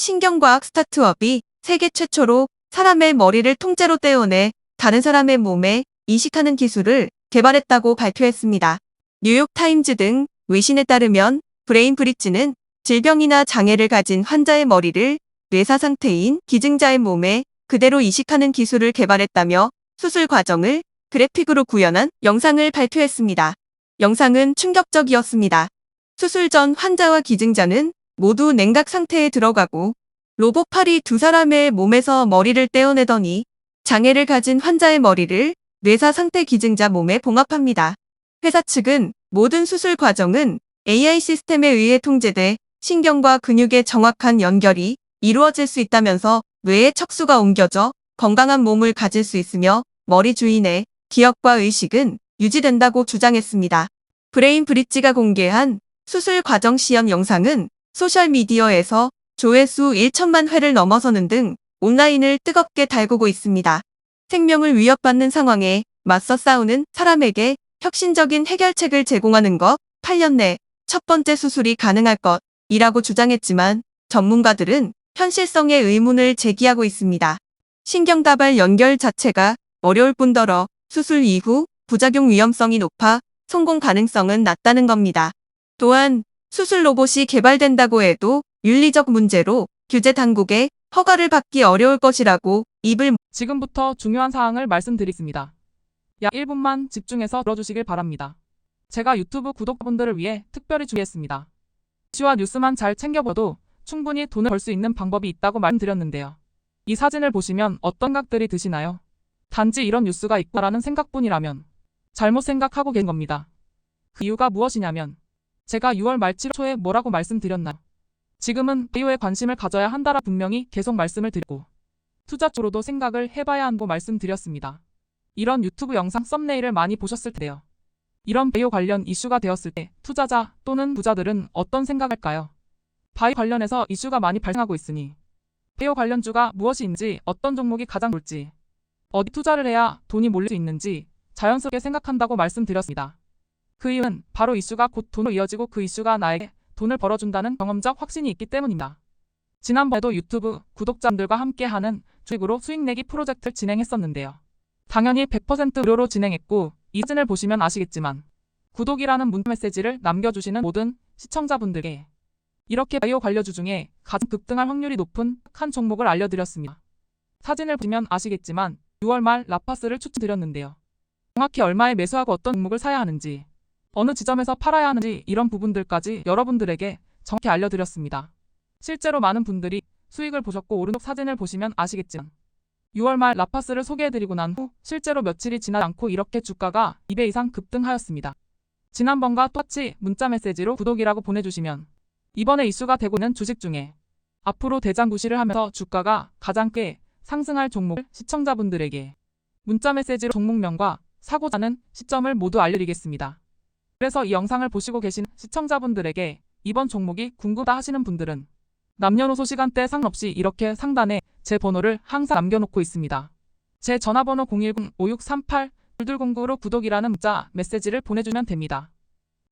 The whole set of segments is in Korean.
신경과학 스타트업이 세계 최초로 사람의 머리를 통째로 떼어내 다른 사람의 몸에 이식하는 기술을 개발했다고 발표했습니다. 뉴욕타임즈 등 외신에 따르면 브레인 브릿지는 질병이나 장애를 가진 환자의 머리를 뇌사 상태인 기증자의 몸에 그대로 이식하는 기술을 개발했다며 수술 과정을 그래픽으로 구현한 영상을 발표했습니다. 영상은 충격적이었습니다. 수술 전 환자와 기증자는 모두 냉각 상태에 들어가고 로봇 팔이 두 사람의 몸에서 머리를 떼어내더니 장애를 가진 환자의 머리를 뇌사 상태 기증자 몸에 봉합합니다. 회사 측은 모든 수술 과정은 AI 시스템에 의해 통제돼 신경과 근육의 정확한 연결이 이루어질 수 있다면서 뇌에 척수가 옮겨져 건강한 몸을 가질 수 있으며 머리 주인의 기억과 의식은 유지된다고 주장했습니다. 브레인 브릿지가 공개한 수술 과정 시연 영상은 소셜미디어에서 조회수 1천만 회를 넘어서는 등 온라인을 뜨겁게 달구고 있습니다. 생명을 위협받는 상황에 맞서 싸우는 사람에게 혁신적인 해결책을 제공하는 것, 8년 내 첫 번째 수술이 가능할 것이라고 주장했지만 전문가들은 현실성에 의문을 제기하고 있습니다. 신경다발 연결 자체가 어려울 뿐더러 수술 이후 부작용 위험성이 높아 성공 가능성은 낮다는 겁니다. 또한 수술 로봇이 개발된다고 해도 윤리적 문제로 규제 당국에 허가를 받기 어려울 것이라고 입을 지금부터 중요한 사항을 말씀드리겠습니다. 약 1분만 집중해서 들어주시길 바랍니다. 제가 유튜브 구독자분들을 위해 특별히 준비했습니다. 이슈와 뉴스만 잘 챙겨봐도 충분히 돈을 벌 수 있는 방법이 있다고 말씀드렸는데요. 이 사진을 보시면 어떤 각들이 드시나요? 단지 이런 뉴스가 있다라는 생각뿐이라면 잘못 생각하고 계신 겁니다. 그 이유가 무엇이냐면 제가 6월 말 7월 초에 뭐라고 말씀드렸나요? 지금은 바이오에 관심을 가져야 한다라 분명히 계속 말씀을 드리고 투자 쪽으로도 생각을 해봐야 한다고 말씀드렸습니다. 이런 유튜브 영상 썸네일을 많이 보셨을 텐데요. 이런 바이오 관련 이슈가 되었을 때 투자자 또는 부자들은 어떤 생각할까요? 바이오 관련해서 이슈가 많이 발생하고 있으니 바이오 관련주가 무엇인지 어떤 종목이 가장 좋을지 어디 투자를 해야 돈이 몰릴 수 있는지 자연스럽게 생각한다고 말씀드렸습니다. 그 이유는 바로 이슈가 곧 돈으로 이어지고 그 이슈가 나에게 돈을 벌어준다는 경험적 확신이 있기 때문입니다. 지난번에도 유튜브 구독자분들과 함께하는 주식으로 수익 내기 프로젝트를 진행했었는데요. 당연히 100% 무료로 진행했고 이 사진을 보시면 아시겠지만 구독이라는 문자 메시지를 남겨주시는 모든 시청자분들께 이렇게 바이오 관련주 중에 가장 급등할 확률이 높은 한 종목을 알려드렸습니다. 사진을 보시면 아시겠지만 6월 말 라파스를 추천드렸는데요. 정확히 얼마에 매수하고 어떤 종목을 사야 하는지 어느 지점에서 팔아야 하는지 이런 부분들까지 여러분들에게 정확히 알려드렸습니다. 실제로 많은 분들이 수익을 보셨고 오른쪽 사진을 보시면 아시겠지만 6월 말 라파스를 소개해드리고 난 후 실제로 며칠이 지나지 않고 이렇게 주가가 2배 이상 급등하였습니다. 지난번과 똑같이 문자 메시지로 구독이라고 보내주시면 이번에 이슈가 되고 있는 주식 중에 앞으로 대장구시를 하면서 주가가 가장 꽤 상승할 종목을 시청자분들에게 문자 메시지로 종목명과 사고자 하는 시점을 모두 알려드리겠습니다. 그래서 이 영상을 보시고 계신 시청자분들에게 이번 종목이 궁금하다 하시는 분들은 남녀노소 시간대 상관없이 이렇게 상단에 제 번호를 항상 남겨놓고 있습니다. 제 전화번호 010-5638-2209로 구독이라는 문자 메시지를 보내주면 됩니다.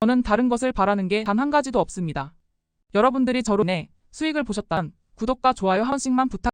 저는 다른 것을 바라는 게 단 한 가지도 없습니다. 여러분들이 저로 인해 수익을 보셨다면 구독과 좋아요 한 번씩만 부탁